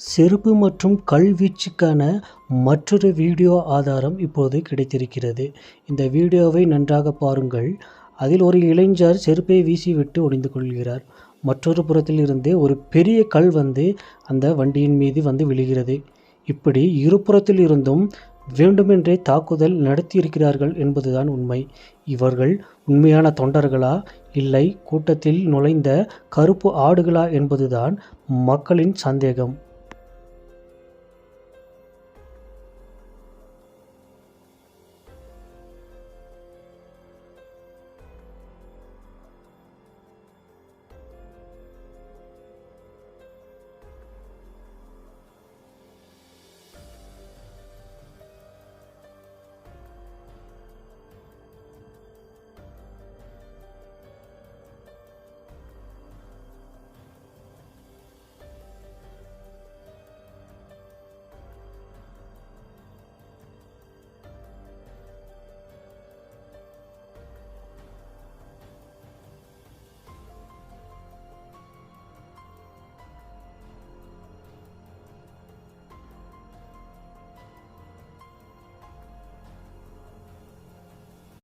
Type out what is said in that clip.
செருப்பு மற்றும் கல்வீச்சுக்கான மற்றொரு வீடியோ ஆதாரம் இப்போது கிடைத்திருக்கிறது. இந்த வீடியோவை நன்றாக பாருங்கள். அதில் ஒரு இளைஞர் செருப்பை வீசிவிட்டு ஒளிந்து கொள்கிறார். மற்றொரு புறத்தில் இருந்து ஒரு பெரிய கல் வந்து அந்த வண்டியின் மீது வந்து விழுகிறது. இப்படி இருபுறத்தில் இருந்தும் வேண்டுமென்றே தாக்குதல் நடத்தியிருக்கிறார்கள் என்பதுதான் உண்மை. இவர்கள் உண்மையான தொண்டர்களா? இல்லை கூட்டத்தில் நுழைந்த கருப்பு ஆடுகளா என்பதுதான் மக்களின் சந்தேகம்.